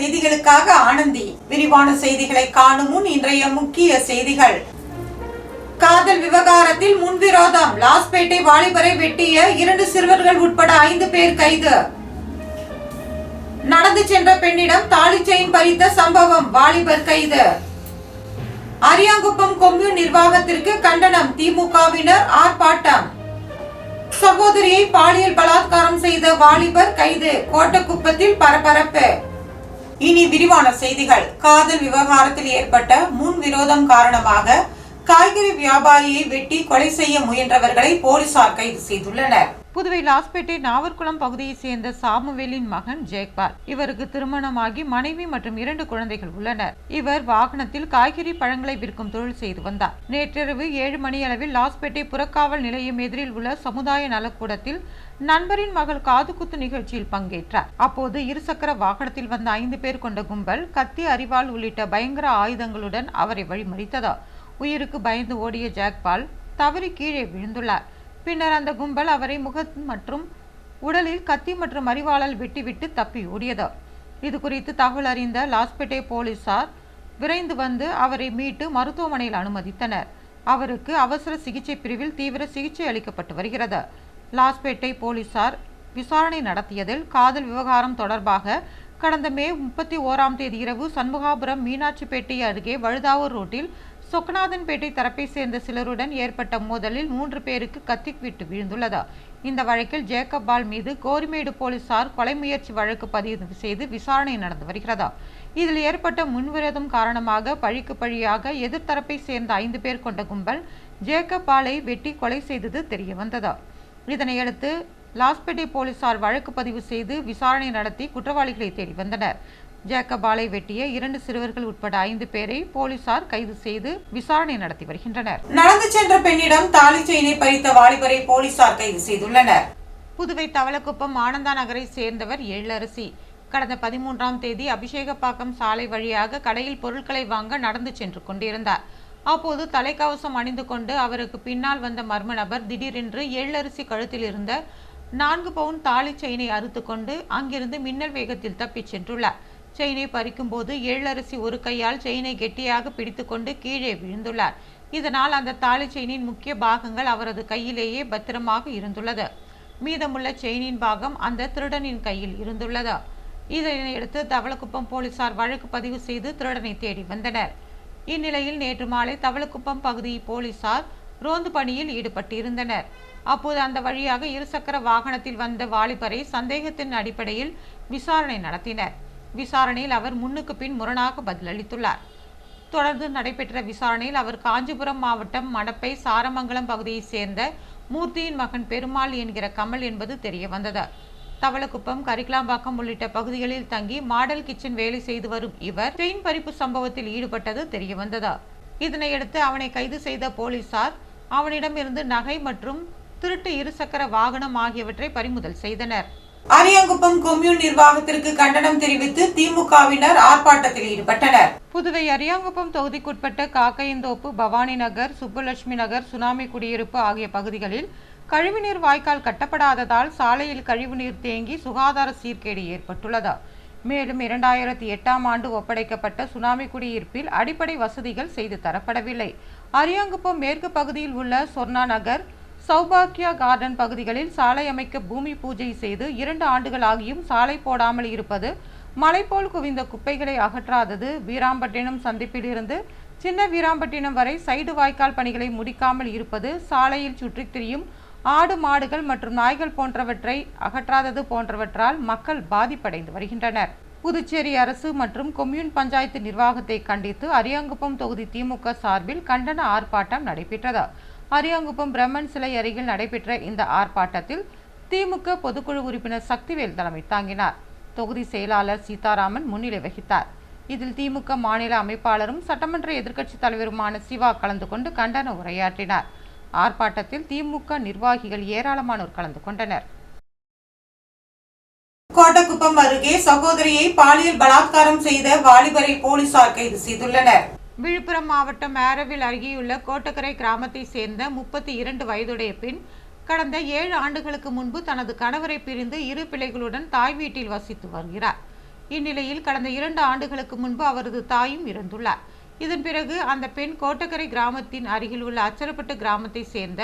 செய்திகளுக்காக ஆனந்தி. விரிவான செய்திகளை காணும் முன் இன்றைய முக்கிய செய்திகள். காதல் விவகாரத்தில் முன்விரோதம். லாஸ்பேட்டை வாலிபரை வெட்டிய இரண்டு சிறுவர்கள் உட்பட ஐந்து பேர் கைது. நடந்து சென்ற பெண்ணிடம் தாலி செயின் பறித்த சம்பவம். வாலிபர் கைது. அரியாங்குப்பம் கொம்யூன் நிர்வாகத்திற்கு கண்டனம். திமுகவினர் ஆர்ப்பாட்டம். சகோதரியை பாலியல் பலாத்காரம் செய்த வாலிபர் கைது. கோட்டக்குப்பத்தில் பரபரப்பு. இனி விரிவான செய்திகள். காதல் விவகாரத்தில் ஏற்பட்ட முன் விரோதம் காரணமாக காய்கறி வியாபாரியை வெட்டி கொலை செய்ய முயன்றவர்களை போலீசார் கைது செய்துள்ளனர். புதுவை லாஸ்பேட்டை நாவர்குளம் பகுதியைச் சேர்ந்த சாமுவேலின் மகன் ஜெயக்பால். இவருக்கு திருமணமாகி மனைவி மற்றும் இரண்டு குழந்தைகள் உள்ளனர். இவர் வாகனத்தில் காய்கறி பழங்களை விற்கும் தொழில் செய்து வந்தார். நேற்றிரவு ஏழு மணி அளவில் லாஸ்பேட்டை புறக்காவல் நிலையம் எதிரில் உள்ள சமுதாய நலக்கூடத்தில் நண்பரின் மகள் காதுகுத்து நிகழ்ச்சியில் பங்கேற்றார். அப்போது இருசக்கர வாகனத்தில் வந்த ஐந்து பேர் கொண்ட கும்பல் கத்தி அரிவாள் உள்ளிட்ட பயங்கர ஆயுதங்களுடன் அவரை வழிமறித்ததா. உயிருக்கு பயந்து ஓடிய ஜாக்பால் தவறி கீழே விழுந்துள்ளார். பின்னர் அந்த கும்பல் அவரை முகம் மற்றும் உடலில் கத்தி மற்றும் அறிவாளல் வெட்டிவிட்டு தப்பி ஓடியது. இது குறித்து தகவல் அறிந்த லாஸ்பேட்டை போலீசார் விரைந்து வந்து அவரை மீட்டு மருத்துவமனையில் அனுமதித்தனர். அவருக்கு அவசர சிகிச்சை பிரிவில் தீவிர சிகிச்சை அளிக்கப்பட்டு வருகிறது. லாஸ்பேட்டை போலீசார் விசாரணை நடத்தியதில் காதல் விவகாரம் தொடர்பாக கடந்த மே முப்பத்தி ஓராம் தேதி இரவு சண்முகாபுரம் மீனாட்சிப்பேட்டை அருகே வழுதாவூர் ரோட்டில் சொக்கநாதன்பேட்டை தரப்பை சேர்ந்த சிலருடன் ஏற்பட்ட மோதலில் மூன்று பேருக்கு கத்தி விட்டு விழுந்துள்ளதா. இந்த வழக்கில் ஜேக்கப் பால் மீது கோரிமேடு போலீசார் கொலை முயற்சி வழக்கு பதிவு செய்து விசாரணை நடந்து வருகிறதா. இதில் ஏற்பட்ட முன்விரோதம் காரணமாக பழிக்கு பழியாக எதிர்த்தரப்பை சேர்ந்த ஐந்து பேர் கொண்ட கும்பல் ஜேக்கப் பாலை வெட்டி கொலை செய்தது தெரிய வந்ததா இதனையடுத்து லாஸ்பேட்டை போலீசார் வழக்கு பதிவு செய்து விசாரணை நடத்தி குற்றவாளிகளை தேடி வந்தனர். ஜேக்கபாலை வெட்டிய இரண்டு சிறுவர்கள் உட்பட ஐந்து பேரை போலீசார் கைது செய்து விசாரணை நடத்தி வருகின்றனர். நடந்து சென்ற பெண்ணிடம் தாலி செயினை பறித்த வாலிபரை போலீசார் கைது செய்துள்ளனர். புதுவை தவளக்குப்பம் ஆனந்தா நகரை சேர்ந்தவர் எழிலரசி கடந்த பதிமூன்றாம் தேதி அபிஷேகப்பாக்கம் சாலை வழியாக கடையில் பொருட்களை வாங்க நடந்து சென்று கொண்டிருந்தார். அப்போது தலைக்கவசம் அணிந்து கொண்டு அவருக்கு பின்னால் வந்த மர்ம நபர் திடீரென்று எள்ளரிசி கழுத்தில் இருந்த நான்கு பவுன் தாலி செயினை அறுத்து கொண்டு அங்கிருந்து மின்னல் வேகத்தில் தப்பிச் சென்றுள்ளார். செயினை பறிக்கும் போது ஒரு கையால் செயினை கெட்டியாக பிடித்துக்கொண்டு கீழே விழுந்துள்ளார். இதனால் அந்த தாலி செயினின் முக்கிய பாகங்கள் அவரது கையிலேயே பத்திரமாக இருந்துள்ளது. மீதமுள்ள செயினின் பாகம் அந்த திருடனின் கையில் இருந்துள்ளது. இதனையடுத்து தவளக்குப்பம் போலீசார் வழக்கு பதிவு செய்து திருடனை தேடி வந்தனர். இந்நிலையில் நேற்று மாலை தவளக்குப்பம் பகுதி போலீசார் ரோந்து பணியில் ஈடுபட்டிருந்தனர். அப்போது அந்த வழியாக இருசக்கர வாகனத்தில் வந்த வாலிபரை சந்தேகத்தின் அடிப்படையில் விசாரணை நடத்தினர். விசாரணையில் அவர் முன்னுக்கு பின் முரணாக பதிலளித்துள்ளார். தொடர்ந்து நடைபெற்ற விசாரணையில் அவர் காஞ்சிபுரம் மாவட்டம் மடப்பை சாரமங்கலம் பகுதியைச் சேர்ந்த மூர்த்தியின் மகன் பெருமாள் என்கிற கமல் என்பது தெரிய வந்தது தவளக்குப்பம் கரிக்கலாம்பாக்கம் உள்ளிட்ட பகுதிகளில் தங்கி மாடல் கிச்சன் வேலை செய்து வரும் இவர் செயின் பறிப்பு சம்பவத்தில் ஈடுபட்டது தெரிய வந்தது இதனையடுத்து அவனை கைது செய்த போலீசார் அவனிடமிருந்து நகை மற்றும் திருட்டு இருசக்கர வாகனம் ஆகியவற்றை பறிமுதல் செய்தனர். அரியாங்குப்பம் கொம்யூன் நிர்வாகத்திற்கு கண்டனம் தெரிவித்து திமுகவினர் ஆர்ப்பாட்டத்தில் ஈடுபட்டனர். புதுவை அரியாங்குப்பம் தொகுதிக்குட்பட்ட காக்கையந்தோப்பு பவானி நகர் சுப்புலட்சுமி நகர் சுனாமி குடியிருப்பு ஆகிய பகுதிகளில் கழிவுநீர் வாய்க்கால் கட்டப்படாததால் சாலையில் கழிவுநீர் தேங்கி சுகாதார சீர்கேடு ஏற்பட்டுள்ளது. மேலும் இரண்டாயிரத்தி எட்டாம் ஆண்டு ஒப்படைக்கப்பட்ட சுனாமி குடியிருப்பில் அடிப்படை வசதிகள் செய்து தரப்படவில்லை. அரியாங்குப்பம் மேற்கு பகுதியில் உள்ள சொர்ணா நகர் சௌபாக்கியா கார்டன் பகுதிகளில் சாலை அமைக்க பூமி பூஜை செய்து இரண்டு ஆண்டுகள் ஆகியும் சாலை போடாமல் இருப்பது மலை போல் குவிந்த குப்பைகளை அகற்றாதது. வீராம்பட்டினம் சந்திப்பிலிருந்து சின்ன வீராம்பட்டினம் வரை சைடு வாய்க்கால் பணிகளை முடிக்காமல் இருப்பது சாலையில் சுற்றித் திரியும் ஆடு மாடுகள் மற்றும் நாய்கள் போன்றவற்றை அகற்றாதது போன்றவற்றால் மக்கள் பாதிப்படைந்து வருகின்றனர். புதுச்சேரி அரசு மற்றும் கொம்யூன் பஞ்சாயத்து நிர்வாகத்தை கண்டித்து அரியாங்குப்பம் தொகுதி திமுக சார்பில் கண்டன ஆர்ப்பாட்டம் நடைபெற்றது. அரியாங்குப்பம் பிரம்மன் சிலை அருகில் நடைபெற்ற இந்த ஆர்ப்பாட்டத்தில் திமுக பொதுக்குழு உறுப்பினர் சக்திவேல் தலைமை தாங்கினார். தொகுதி செயலாளர் சீதாராமன் முன்னிலை வகித்தார். இதில் திமுக மாநில அமைப்பாளரும் சட்டமன்ற எதிர்க்கட்சித் தலைவருமான சிவா கலந்து கொண்டு கண்டன உரையாற்றினார். ஆர்ப்பாட்டத்தில் திமுக நிர்வாகிகள் ஏராளமானோர் கலந்து கொண்டனர். கோட்டக்குப்பம் அருகே சகோதரியை பாலியல் பலாத்காரம் செய்த வாலிபரை போலீசார் கைது செய்துள்ளனர். விழுப்புரம் மாவட்டம் ஆரவில் அருகேயுள்ள கோட்டக்கரை கிராமத்தை சேர்ந்த முப்பத்தி இரண்டு வயதுடைய பெண் கடந்த ஏழு ஆண்டுகளுக்கு முன்பு தனது கணவரை பிரிந்து இரு பிள்ளைகளுடன் தாய் வீட்டில் வசித்து வருகிறார். இந்நிலையில் கடந்த இரண்டு ஆண்டுகளுக்கு முன்பு அவரது தாயும் இறந்துள்ளார். இதன் பிறகு அந்த பெண் கோட்டக்கரை கிராமத்தின் அருகில் உள்ள அச்சரப்பட்டு கிராமத்தை சேர்ந்த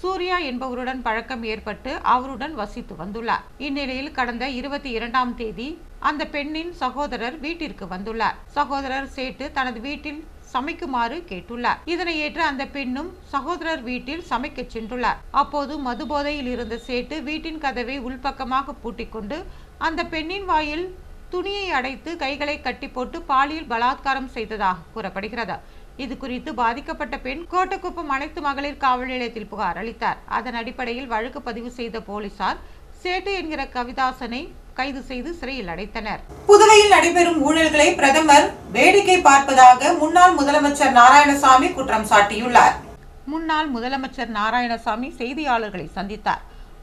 சூர்யா என்பவருடன் பழக்கம் ஏற்பட்டு அவருடன் வசித்து வந்துள்ளார். இந்நிலையில் கடந்த இருபத்தி இரண்டாம் தேதி அந்த பெண்ணின் சகோதரர் வீட்டிற்கு வந்துள்ளார். சகோதரர் சேட்டு தனது வீட்டில் சமைக்குமாறு கேட்டுள்ளார். இதனை ஏற்று அந்த பெண்ணும் சகோதரர் வீட்டில் சமைக்க சென்றுள்ளார். அப்போது மதுபோதையில் இருந்த சேட்டு வீட்டின் கதவை உள்பக்கமாக பூட்டிக்கொண்டு அந்த பெண்ணின் வாயில் துணியை அடைத்து கைகளை கட்டி போட்டு பாலியல் பலாத்காரம் செய்ததாக கூறப்படுகிறது. இது குறித்து பாதிக்கப்பட்ட பெண் கோட்டக்குப்பம் அனைத்து மகளிர் காவல் நிலையத்தில் புகார் அளித்தார். அதன் அடிப்படையில் வழக்கு பதிவு செய்த போலீசார் சேட்டு என்கிற கவிதாசனை கைது செய்து சிறையில் அடைத்தனர். புதுவையில் நடைபெறும் ஊழல்களை பிரதமர் வேடிக்கை பார்ப்பதாக முன்னாள் முதலமைச்சர் நாராயணசாமி குற்றம் சாட்டியுள்ளார். முன்னாள் முதலமைச்சர் நாராயணசாமி செய்தியாளர்களை சந்தித்தார்.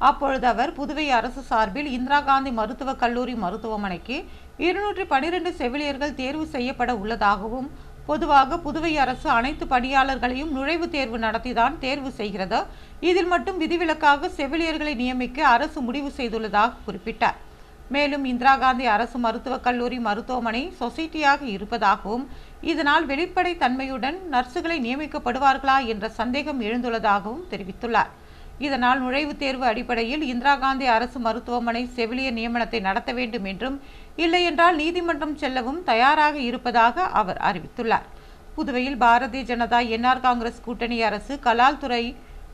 அப்பொழுது அவர் புதுவை அரசு சார்பில் இந்திரா காந்தி மருத்துவக் கல்லூரி மருத்துவமனைக்கு இருநூற்றி பனிரெண்டு செவிலியர்கள் தேர்வு செய்யப்பட உள்ளதாகவும் பொதுவாக புதுவை அரசு அனைத்து பணியாளர்களையும் நுழைவுத் தேர்வு நடத்திதான் தேர்வு செய்கிறது. இதில் மட்டும் விதிவிலக்காக செவிலியர்களை நியமிக்க அரசு முடிவு செய்துள்ளதாக குறிப்பிட்டார். மேலும் இந்திரா காந்தி அரசு மருத்துவக் கல்லூரி மருத்துவமனை சொசைட்டியாக இருப்பதாகவும் இதனால் வெளிப்படை தன்மையுடன் நர்சுகளை நியமிக்கப்படுவார்களா என்ற சந்தேகம் எழுந்துள்ளதாகவும் தெரிவித்துள்ளார். இதனால் நுழைவுத் தேர்வு அடிப்படையில் இந்திரா காந்தி அரசு மருத்துவமனை செவிலியர் நியமனத்தை நடத்த வேண்டும் என்றும் இல்லையென்றால் நீதிமன்றம் செல்லவும் தயாராக இருப்பதாக அவர் அறிவித்துள்ளார். புதுவையில் பாரதிய ஜனதா என்ஆர் காங்கிரஸ் கூட்டணி அரசு கலால் துறை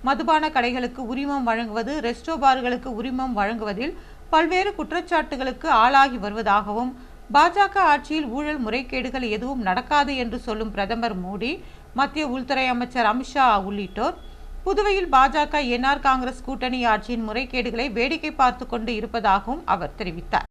மதுபான கடைகளுக்கு உரிமம் வழங்குவது ரெஸ்டோ பார்களுக்கு உரிமம் வழங்குவதில் பல்வேறு குற்றச்சாட்டுகளுக்கு ஆளாகி வருவதாகவும் பாஜக ஆட்சியில் ஊழல் முறைகேடுகள் எதுவும் நடக்காது என்று சொல்லும் பிரதமர் மோடி மத்திய உள்துறை அமைச்சர் அமித்ஷா உள்ளிட்டோர் புதுவையில் பாஜக என்ஆர் காங்கிரஸ் கூட்டணி ஆட்சியின் முறைகேடுகளை வேடிக்கை பார்த்து கொண்டு இருப்பதாகவும் அவர் தெரிவித்தார்.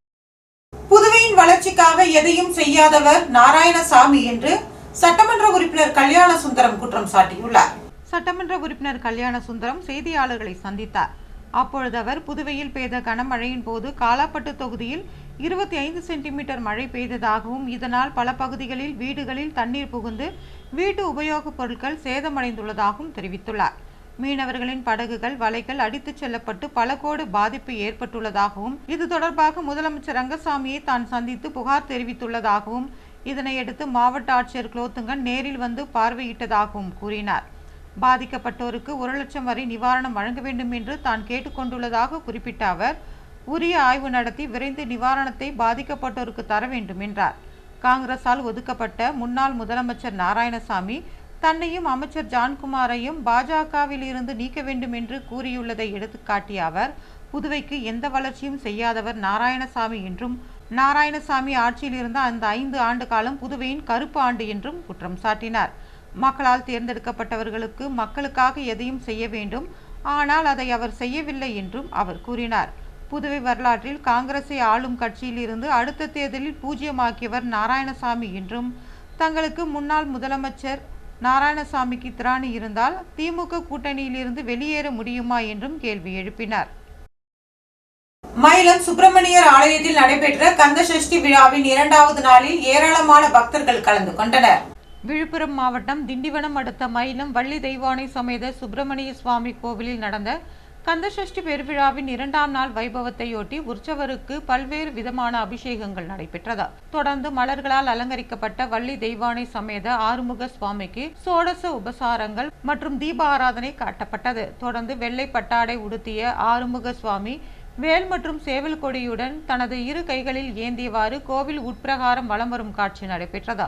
புதுவையின் வளர்ச்சிக்காக எதையும் செய்யாதவர் நாராயணசாமி என்று சட்டமன்ற உறுப்பினர் கல்யாண சுந்தரம் குற்றம் சாட்டியுள்ளார். சட்டமன்ற உறுப்பினர் கல்யாண சுந்தரம் செய்தியாளர்களை சந்தித்தார். அப்பொழுது அவர் புதுவையில் பெய்த கனமழையின் போது காலாப்பட்டு தொகுதியில் இருபத்தி ஐந்து சென்டிமீட்டர் மழை பெய்ததாகவும் இதனால் பல பகுதிகளில் வீடுகளில் தண்ணீர் புகுந்து வீட்டு உபயோகப் பொருட்கள் சேதமடைந்துள்ளதாகவும் தெரிவித்துள்ளார். மீனவர்களின் படகுகள் வலைகள் அடித்துச் செல்லப்பட்டு பல கோடு பாதிப்பு ஏற்பட்டுள்ளதாகவும் இது தொடர்பாக முதலமைச்சர் ரங்கசாமியை தான் சந்தித்து புகார் தெரிவித்துள்ளதாகவும் இதனையடுத்து மாவட்ட ஆட்சியர் குலோத்துங்கன் நேரில் வந்து பார்வையிட்டதாகவும் கூறினார். பாதிக்கப்பட்டோருக்கு ஒரு லட்சம் வரை நிவாரணம் வழங்க வேண்டும் என்று தான் கேட்டுக்கொண்டுள்ளதாக குறிப்பிட்ட அவர் உரிய ஆய்வு நடத்தி விரைந்து நிவாரணத்தை பாதிக்கப்பட்டோருக்கு தர வேண்டும் என்றார். காங்கிரசால் ஒதுக்கப்பட்ட முன்னாள் முதலமைச்சர் நாராயணசாமி தன்னையும் அமைச்சர் ஜான்குமாரையும் பாஜகவில் இருந்து நீக்க வேண்டும் என்று கூறியுள்ளதை எடுத்துக்காட்டிய அவர் புதுவைக்கு எந்த வளர்ச்சியும் செய்யாதவர் நாராயணசாமி என்றும் நாராயணசாமி ஆட்சியில் இருந்த அந்த ஐந்து ஆண்டு காலம் புதுவையின் கருப்பு ஆண்டு என்றும் குற்றம் சாட்டினார். மக்களால் தேர்ந்தெடுக்கப்பட்டவர்களுக்கு மக்களுக்காக எதையும் செய்ய வேண்டும். ஆனால் அதை அவர் செய்யவில்லை என்றும் அவர் கூறினார். புதுவை வரலாற்றில் காங்கிரஸை ஆளும் கட்சியில் இருந்து அடுத்த தேர்தலில் பூஜ்ஜியமாக்கியவர் நாராயணசாமி என்றும் தங்களுக்கு முன்னாள் முதலமைச்சர் நாராயணசாமிக்கு திராணி இருந்தால் திமுக கூட்டணியிலிருந்து வெளியேற முடியுமா என்றும் கேள்வி எழுப்பினார். மயிலம் சுப்பிரமணியர் ஆலயத்தில் நடைபெற்ற கந்த சஷ்டி விழாவின் இரண்டாவது நாளில் ஏராளமான பக்தர்கள் கலந்து கொண்டனர். விழுப்புரம் மாவட்டம் திண்டிவனம் அடுத்த மயிலம் வள்ளி தெய்வானை சமேத சுப்பிரமணிய சுவாமி கோவிலில் நடந்த கந்தசஷ்டி பெருவிழாவின் இரண்டாம் நாள் வைபவத்தையொட்டி உற்சவருக்கு பல்வேறு விதமான அபிஷேகங்கள் நடைபெற்றதா. தொடர்ந்து மலர்களால் அலங்கரிக்கப்பட்ட வள்ளி தெய்வானை சமேத ஆறுமுக சுவாமிக்கு சோடச உபசாரங்கள் மற்றும் தீப ஆராதனை காட்டப்பட்டது. தொடர்ந்து வெள்ளை பட்டாடை உடுத்திய ஆறுமுக சுவாமி வேல் மற்றும் சேவல் கொடியுடன் தனது இரு கைகளில் ஏந்தியவாறு கோவில் உட்பிரகாரம் வலம் வரும் காட்சி நடைபெற்றதா.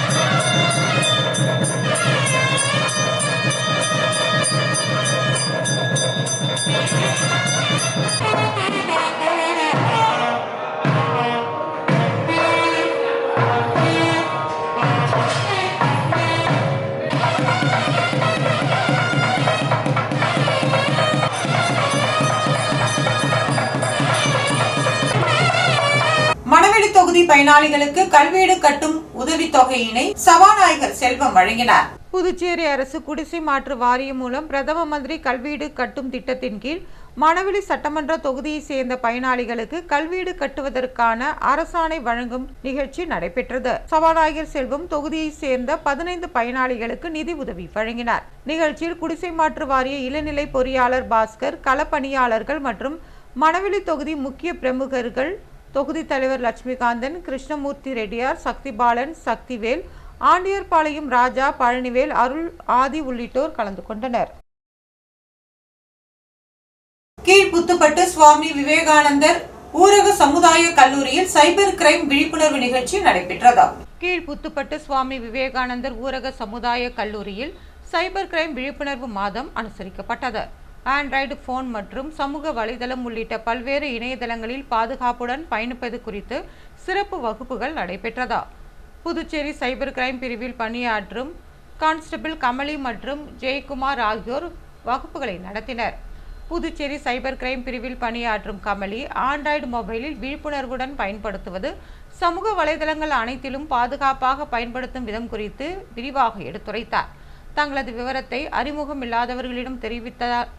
பயனாளிகளுக்கு கல்வீடு கட்டும் உதவித்தொகையினை சபாநாயகர் செல்வம் வழங்கினார். புதுச்சேரி அரசு குடிசை மாற்று வாரியம் மூலம் பிரதம மந்திரி கல்வீடு கட்டும் திட்டத்தின் கீழ் மணவெளி சட்டமன்ற தொகுதியை சேர்ந்த பயனாளிகளுக்கு கல்வீடு கட்டுவதற்கான அரசாணை வழங்கும் நிகழ்ச்சி நடைபெற்றது. சபாநாயகர் செல்வம் தொகுதியை சேர்ந்த பதினைந்து பயனாளிகளுக்கு நிதி உதவி வழங்கினார். நிகழ்ச்சியில் குடிசை மாற்று வாரிய இளநிலை பொறியாளர் பாஸ்கர் களப்பணியாளர்கள் மற்றும் மணவெளி தொகுதி முக்கிய பிரமுகர்கள் தொகுதி தலைவர் லட்சுமிகாந்தன் கிருஷ்ணமூர்த்தி ரெட்டியார் சக்திபாலன் சக்திவேல் ஆண்டியர்பாளையம் ராஜா பழனிவேல் அருள் ஆதி உள்ளிட்டோர் கலந்து கொண்டனர். கீழ்புத்துப்பட்டு சுவாமி விவேகானந்தர் ஊரக சமுதாய கல்லூரியில் சைபர் கிரைம் விழிப்புணர்வு நிகழ்ச்சி நடைபெற்றது. கீழ்புத்துப்பட்டு சுவாமி விவேகானந்தர் ஊரக சமுதாய கல்லூரியில் சைபர் கிரைம் விழிப்புணர்வு மாதம் அனுசரிக்கப்பட்டது. ஆண்ட்ராய்டு ஃபோன் மற்றும் சமூக வலைதளம் உள்ளிட்ட பல்வேறு இணையதளங்களில் பாதுகாப்புடன் பயணிப்பது குறித்து சிறப்பு வகுப்புகள் நடைபெற்றதா? புதுச்சேரி சைபர் கிரைம் பிரிவில் பணியாற்றும் கான்ஸ்டபிள் கமலி மற்றும் ஜெயக்குமார் ஆகியோர் வகுப்புகளை நடத்தினர். புதுச்சேரி சைபர் கிரைம் பிரிவில் பணியாற்றும் கமலி ஆண்ட்ராய்டு மொபைலில் விழிப்புணர்வுடன் பயன்படுத்துவது சமூக வலைதளங்கள் அனைத்திலும் பாதுகாப்பாக பயன்படுத்தும் விதம் குறித்து விரிவாக எடுத்துரைத்தார். தங்களது விவரத்தை அறிமுகம் இல்லாதவர்களிடம் தெரிவித்ததால்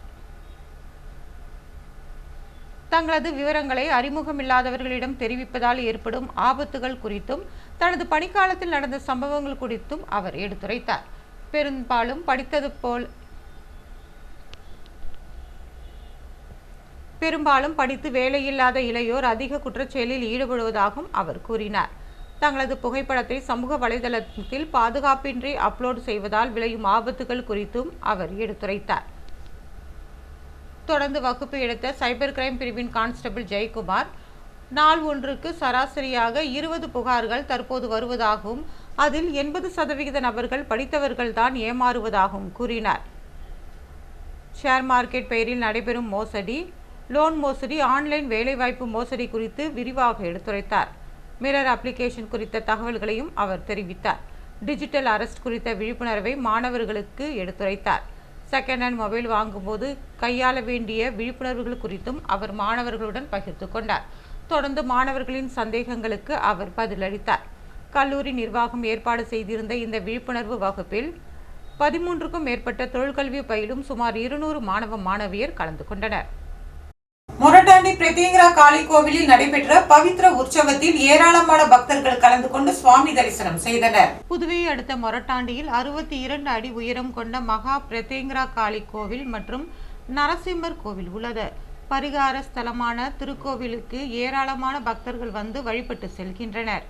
தங்களது விவரங்களை அறிமுகமில்லாதவர்களிடம் தெரிவிப்பதால் ஏற்படும் ஆபத்துகள் குறித்தும் தனது பணிக்காலத்தில் நடந்த சம்பவங்கள் குறித்தும் அவர் எடுத்துரைத்தார். பெரும்பாலும் படித்தது போல் பெரும்பாலும் படித்து வேலையில்லாத இளையோர் அதிக குற்றச்செயலில் ஈடுபடுவதாகவும் அவர் கூறினார். தங்களது புகைப்படத்தை சமூக வலைதளத்தில் பாதுகாப்பின்றி அப்லோட் செய்வதால் விளையும் ஆபத்துகள் குறித்தும் அவர் எடுத்துரைத்தார். தொடர்ந்து வகுப்பு எடுத்த சைபர் கிரைம் பிரிவின் கான்ஸ்டபிள் ஜெயக்குமார் நாள் ஒன்றுக்கு சராசரியாக இருபது புகார்கள் தற்போது வருவதாகவும் அதில் எண்பது சதவிகித நபர்கள் படித்தவர்கள்தான் ஏமாறுவதாகவும் கூறினார். ஷேர் மார்க்கெட் பெயரில் நடைபெறும் மோசடி லோன் மோசடி ஆன்லைன் வேலைவாய்ப்பு மோசடி குறித்து விரிவாக எடுத்துரைத்தார். மிரர் அப்ளிகேஷன் குறித்த தகவல்களையும் அவர் தெரிவித்தார். டிஜிட்டல் அரெஸ்ட் குறித்த விழிப்புணர்வை மாணவர்களுக்கு எடுத்துரைத்தார். செகண்ட் ஹேண்ட் மொபைல் வாங்கும்போது கையாள வேண்டிய விழிப்புணர்வுகள் குறித்தும் அவர் மாணவர்களுடன் பகிர்ந்து கொண்டார். தொடர்ந்து மாணவர்களின் சந்தேகங்களுக்கு அவர் பதிலளித்தார். கல்லூரி நிர்வாகம் ஏற்பாடு செய்திருந்த இந்த விழிப்புணர்வு வகுப்பில் பதிமூன்றுக்கும் மேற்பட்ட தொழிற்கல்வி பயிலும் சுமார் இருநூறு மாணவ மாணவியர் கலந்து கொண்டனர். முரட்டாண்டி பிரத்யங்கரா காளி கோவிலில் நடைபெற்ற பவித்ர உற்சவத்தில் ஏராளமான பக்தர்கள் கலந்து கொண்டு சுவாமி தரிசனம் செய்தனர். புதுவையை அடுத்த மொரட்டாண்டியில் அறுபத்தி இரண்டு அடி உயரம் கொண்ட மகா பிரத்யங்கரா காளி கோவில் மற்றும் நரசிம்மர் கோவில் உள்ளது. பரிகார ஸ்தலமான திருக்கோவிலுக்கு ஏராளமான பக்தர்கள் வந்து வழிபட்டு செல்கின்றனர்.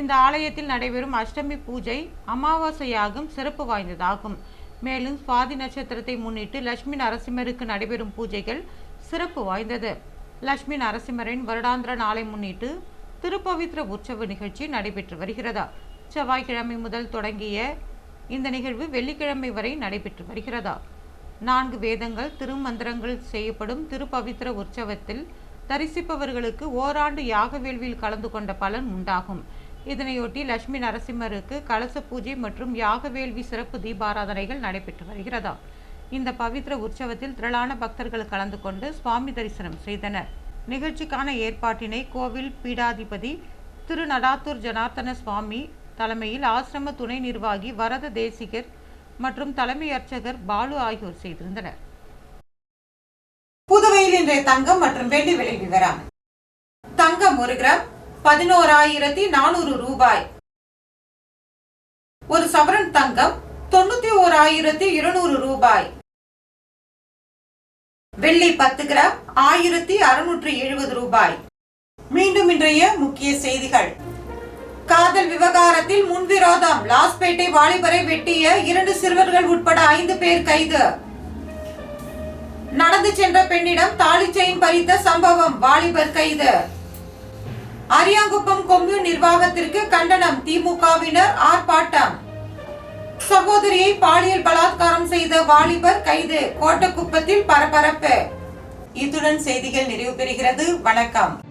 இந்த ஆலயத்தில் நடைபெறும் அஷ்டமி பூஜை அமாவாசையாகும் சிறப்பு வாய்ந்ததாகும். மேலும் சுவாதி நட்சத்திரத்தை முன்னிட்டு லட்சுமி நரசிம்மருக்கு நடைபெறும் பூஜைகள் சிறப்பு வாய்ந்தது. லட்சுமி நரசிம்மரின் வருடாந்திர நாளை முன்னிட்டு திருப்பவித்ர உற்சவ நிகழ்ச்சி நடைபெற்று வருகிறதா. செவ்வாய்க்கிழமை முதல் தொடங்கிய இந்த நிகழ்வு வெள்ளிக்கிழமை வரை நடைபெற்று வருகிறதா. நான்கு வேதங்கள் திருமந்திரங்கள் செய்யப்படும் திருப்பவித்ர உற்சவத்தில் தரிசிப்பவர்களுக்கு ஓராண்டு யாக வேள்வியில் கலந்து கொண்ட பலன் உண்டாகும். இதனையொட்டி லட்சுமி நரசிம்மருக்கு கலச பூஜை மற்றும் யாக வேள்வி சிறப்பு தீபாராதனைகள் நடைபெற்று வருகிறதா. இந்த பவித்ர உற்சவத்தில் திரளான பக்தர்கள் கலந்து கொண்டு சுவாமி தரிசனம் செய்தனர். நிகழ்ச்சிக்கான ஏற்பாட்டினை கோவில் பீடாதிபதி திரு நடாத்தூர் ஜனார்த்தன சுவாமி தலைமையில் ஆசிரம துணை நிர்வாகி வரத தேசிகர் மற்றும் தலைமை அர்ச்சகர் பாலு ஆகியோர் செய்திருந்தனர். புதுவையில் இன்றைய தங்கம் மற்றும் வெள்ளி விலை விவரம். தங்கம் ஒரு கிராம் பதினோராயிரத்தி நானூறு ரூபாய். ஒரு சவரன் தங்கம் தொண்ணூத்தி ஓராயிரத்தி இருநூறு ரூபாய். வெள்ளி பத்து கிராம் ஆயிரத்தி அறுநூற்றி எழுபது ரூபாய். மீண்டும் இன்றைய முக்கிய செய்திகள். காதல் விவகாரத்தில் முன்விரோதம். லாஸ்பேட்டை வாலிபரை வெட்டிய இரண்டு சிறுவர்கள் உட்பட ஐந்து பேர் கைது. நடந்து சென்ற பெண்ணிடம் தாலி செயின் பறித்த சம்பவம். வாலிபர் கைது. அரியாங்குப்பம் கொம்யூன் நிர்வாகத்திற்கு கண்டனம். திமுகவினர் ஆர்ப்பாட்டம். சகோதரியை பாலியல் பலாத்காரம் செய்த வாலிபர் கைது. கோட்டக்குப்பத்தில் பரபரப்பு. இத்துடன் செய்திகள் நிறைவு பெறுகிறது. வணக்கம்.